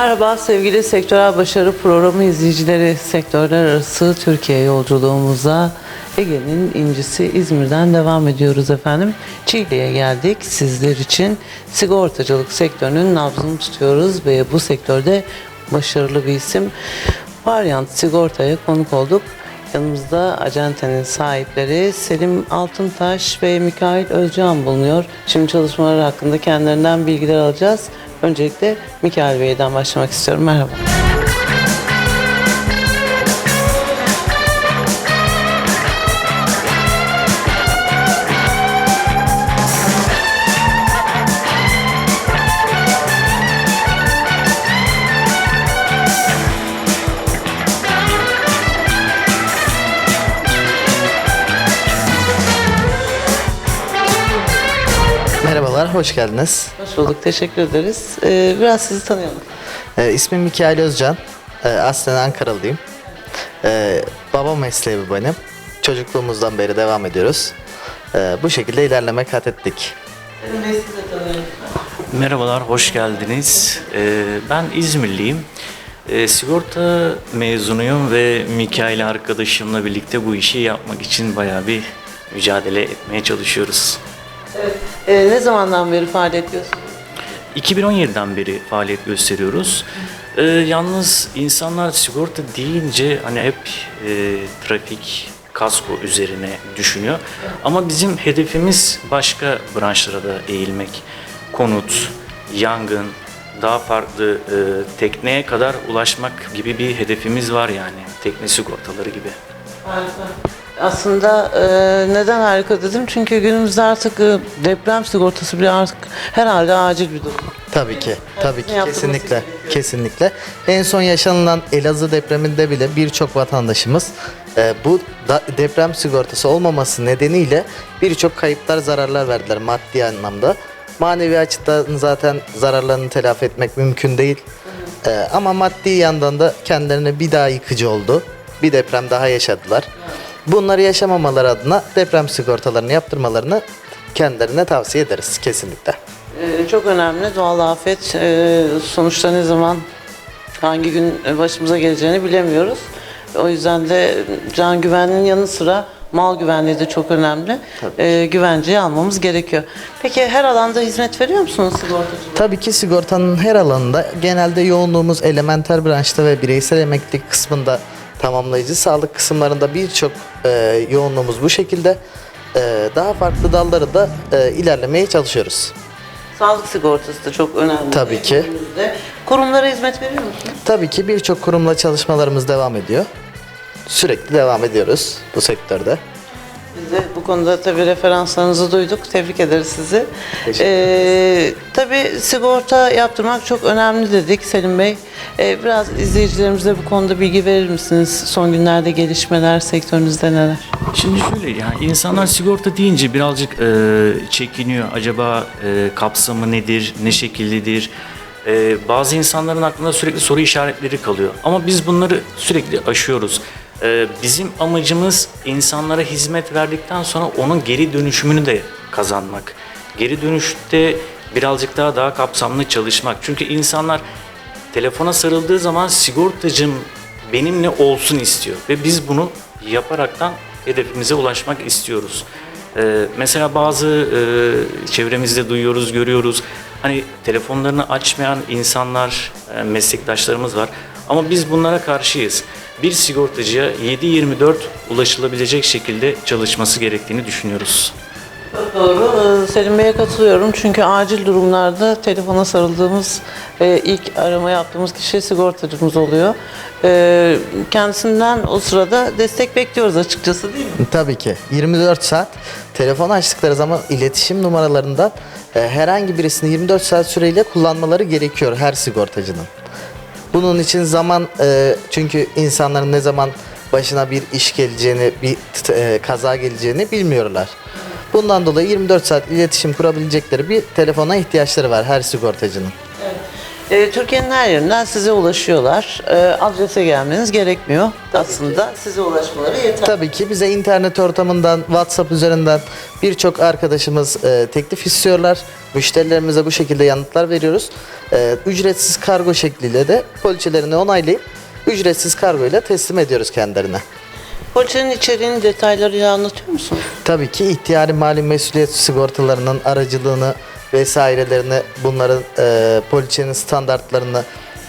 Merhaba sevgili Sektörel Başarı Programı izleyicileri. Sektörler arası Türkiye yolculuğumuza Ege'nin incisi İzmir'den devam ediyoruz efendim. Çiğli'ye geldik. Sizler için sigortacılık sektörünün nabzını tutuyoruz ve bu sektörde başarılı bir isim. Varyant Sigorta'ya konuk olduk. Yanımızda acentenin sahipleri Selim Altıntaş ve Mikail Özcan bulunuyor. Şimdi çalışmaları hakkında kendilerinden bilgiler alacağız. Öncelikle Mikail Bey'den başlamak istiyorum. Merhaba. Merhabalar, hoş geldiniz. Hoş bulduk. Teşekkür ederiz. Ee, biraz sizi tanıyalım. Ee, ismim Mikail Özcan. Ee, aslen Ankaralıyım. Ee, baba mesleği bu benim. Çocukluğumuzdan beri devam ediyoruz. Ee, bu şekilde ilerleme kat ettik. Sizi de tanıyalım. Merhabalar, hoş geldiniz. Ee, ben İzmirliyim. Ee, sigorta mezunuyum ve Mikail arkadaşımla birlikte bu işi yapmak için bayağı bir mücadele etmeye çalışıyoruz. Evet. Ee, ne zamandan beri faaliyet ediyorsunuz? 2017'den beri faaliyet gösteriyoruz. Ee, yalnız insanlar sigorta deyince hani hep e, trafik, kasko üzerine düşünüyor. Ama bizim hedefimiz başka branşlara da eğilmek. Konut, yangın, daha farklı e, tekneye kadar ulaşmak gibi bir hedefimiz var yani. Tekne sigortaları gibi. Harika. Aslında e, neden harika dedim? Çünkü günümüzde artık e, deprem sigortası bile artık herhalde acil bir durum. Tabii ki, tabii ki, yaptırması kesinlikle, kesinlikle. En son yaşanılan Elazığ depreminde bile birçok vatandaşımız e, bu da- deprem sigortası olmaması nedeniyle birçok kayıplar, zararlar verdiler maddi anlamda. Manevi açıdan zaten zararlarını telafi etmek mümkün değil. E, ama maddi yandan da kendilerine bir daha yıkıcı oldu. Bir deprem daha yaşadılar. Bunları yaşamamaları adına deprem sigortalarını yaptırmalarını kendilerine tavsiye ederiz kesinlikle. Ee, çok önemli. Doğal afet e, sonuçta ne zaman hangi gün başımıza geleceğini bilemiyoruz. O yüzden de can güvenliğinin yanı sıra mal güvenliği de çok önemli. Ee, güvenceyi almamız gerekiyor. Peki her alanda hizmet veriyor musunuz sigortacılık? Tabii ki sigortanın her alanında genelde yoğunluğumuz elementer branşta ve bireysel emeklilik kısmında tamamlayıcı sağlık kısımlarında birçok e, yoğunluğumuz bu şekilde. E, daha farklı dalları da e, ilerlemeye çalışıyoruz. Sağlık sigortası da çok önemli. Tabii ki. Günümüzde. Kurumlara hizmet veriyor musunuz? Tabii ki birçok kurumla çalışmalarımız devam ediyor. Sürekli devam ediyoruz bu sektörde. De bu konuda tabii referanslarınızı duyduk. Tebrik ederiz sizi. Teşekkür Ee, tabii sigorta yaptırmak çok önemli dedik Selim Bey. Ee, biraz izleyicilerimize bu konuda bilgi verir misiniz? Son günlerde gelişmeler sektörünüzde neler? Şimdi şöyle yani insanlar sigorta deyince birazcık e, çekiniyor. Acaba e, kapsamı nedir, ne şekillidir? E, bazı insanların aklında sürekli soru işaretleri kalıyor. Ama biz bunları sürekli aşıyoruz. E, bizim amacımız insanlara hizmet verdikten sonra onun geri dönüşümünü de kazanmak. Geri dönüşte birazcık daha daha kapsamlı çalışmak. Çünkü insanlar telefona sarıldığı zaman sigortacım benimle olsun istiyor ve biz bunu yaparaktan hedefimize ulaşmak istiyoruz. Ee, mesela bazı e, çevremizde duyuyoruz, görüyoruz. Hani telefonlarını açmayan insanlar, e, meslektaşlarımız var. Ama biz bunlara karşıyız. Bir sigortacıya 7-24 ulaşılabilecek şekilde çalışması gerektiğini düşünüyoruz. Çok doğru. Ee, Selim Bey'e katılıyorum. Çünkü acil durumlarda telefona sarıldığımız ve ilk arama yaptığımız kişi sigortacımız oluyor. Ee, Kendisinden o sırada destek bekliyoruz açıkçası değil mi? Tabii ki. 24 saat telefon açtıkları zaman iletişim numaralarında e, herhangi birisini 24 saat süreyle kullanmaları gerekiyor her sigortacının. Bunun için zaman e, çünkü insanların ne zaman başına bir iş geleceğini, bir e, kaza geleceğini bilmiyorlar. Bundan dolayı 24 saat iletişim kurabilecekleri bir telefona ihtiyaçları var her sigortacının. E, Türkiye'nin her yerinden size ulaşıyorlar. E, adrese gelmeniz gerekmiyor aslında. Size ulaşmaları yeter. Tabii ki bize internet ortamından, WhatsApp üzerinden birçok arkadaşımız e, teklif istiyorlar. Müşterilerimize bu şekilde yanıtlar veriyoruz. E, ücretsiz kargo şekliyle de poliçelerini onaylayıp ücretsiz kargo ile teslim ediyoruz kendilerine. Poliçenin içeriğini detaylarıyla anlatıyor musunuz? Tabii ki ihtiyari mali mesuliyet sigortalarının aracılığını vesairelerini bunların e, poliçenin standartlarını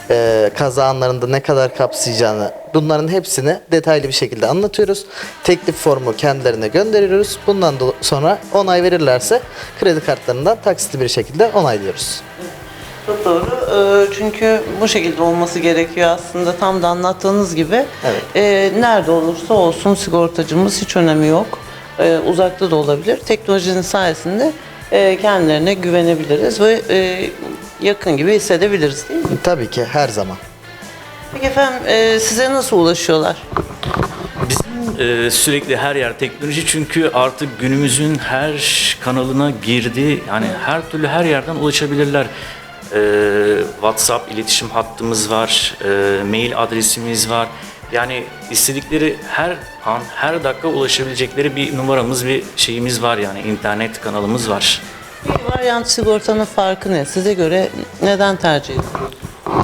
e, kaza anlarında ne kadar kapsayacağını bunların hepsini detaylı bir şekilde anlatıyoruz. Teklif formu kendilerine gönderiyoruz. Bundan sonra onay verirlerse kredi kartlarından taksitli bir şekilde onaylıyoruz. Çok doğru. Ee, Çünkü bu şekilde olması gerekiyor aslında. Tam da anlattığınız gibi. Evet. Ee, nerede olursa olsun sigortacımız hiç önemi yok. Ee, uzakta da olabilir. Teknolojinin sayesinde e, kendilerine güvenebiliriz ve e, yakın gibi hissedebiliriz değil mi? Tabii ki her zaman. Peki efendim e, size nasıl ulaşıyorlar? Bizim e, sürekli her yer teknoloji çünkü artık günümüzün her kanalına girdi. Yani her türlü her yerden ulaşabilirler. E, WhatsApp iletişim hattımız var, e, mail adresimiz var. Yani istedikleri her an, her dakika ulaşabilecekleri bir numaramız, bir şeyimiz var yani internet kanalımız var. Peki varyant sigortanın farkı ne? Size göre neden tercih ediliyor?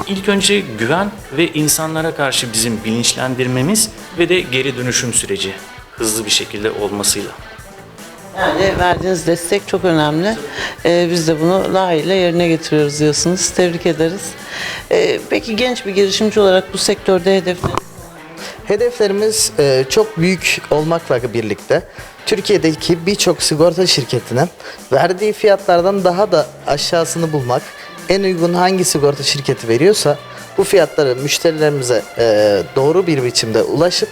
İlk önce güven ve insanlara karşı bizim bilinçlendirmemiz ve de geri dönüşüm süreci hızlı bir şekilde olmasıyla. Yani verdiğiniz destek çok önemli. Ee, biz de bunu layığıyla yerine getiriyoruz diyorsunuz. Tebrik ederiz. Ee, peki genç bir girişimci olarak bu sektörde hedefleriniz Hedeflerimiz e, çok büyük olmakla birlikte Türkiye'deki birçok sigorta şirketinin verdiği fiyatlardan daha da aşağısını bulmak. En uygun hangi sigorta şirketi veriyorsa bu fiyatları müşterilerimize e, doğru bir biçimde ulaşıp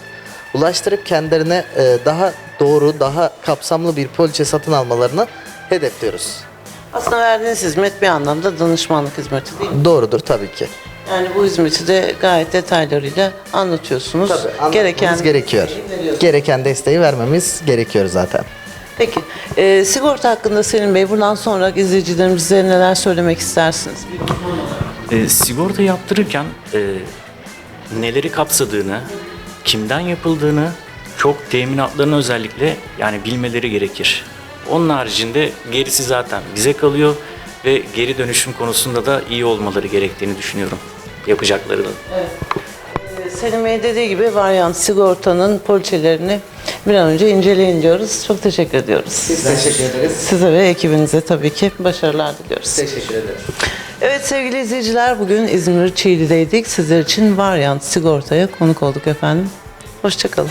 ulaştırıp kendilerine e, daha doğru, daha kapsamlı bir poliçe satın almalarını hedefliyoruz. Aslında verdiğiniz hizmet bir anlamda danışmanlık hizmeti değil mi? Doğrudur tabii ki. Yani bu hizmeti de gayet detaylarıyla anlatıyorsunuz. Gereken gerekiyor. Gereken desteği vermemiz gerekiyor zaten. Peki, e, sigorta hakkında Selim Bey bundan sonra izleyicilerimize neler söylemek istersiniz? E, sigorta yaptırırken e, neleri kapsadığını, kimden yapıldığını çok teminatlarını özellikle yani bilmeleri gerekir. Onun haricinde gerisi zaten bize kalıyor ve geri dönüşüm konusunda da iyi olmaları gerektiğini düşünüyorum yapacaklarının. Ee, Selim Bey dediği gibi varyant sigortanın poliçelerini bir an önce inceleyin diyoruz. Çok teşekkür ediyoruz. Biz teşekkür ederiz. Size ve ekibinize tabii ki başarılar diliyoruz. Teşekkür ederiz. Evet sevgili izleyiciler bugün İzmir Çiğli'deydik. Sizler için varyant sigortaya konuk olduk efendim. Hoşçakalın.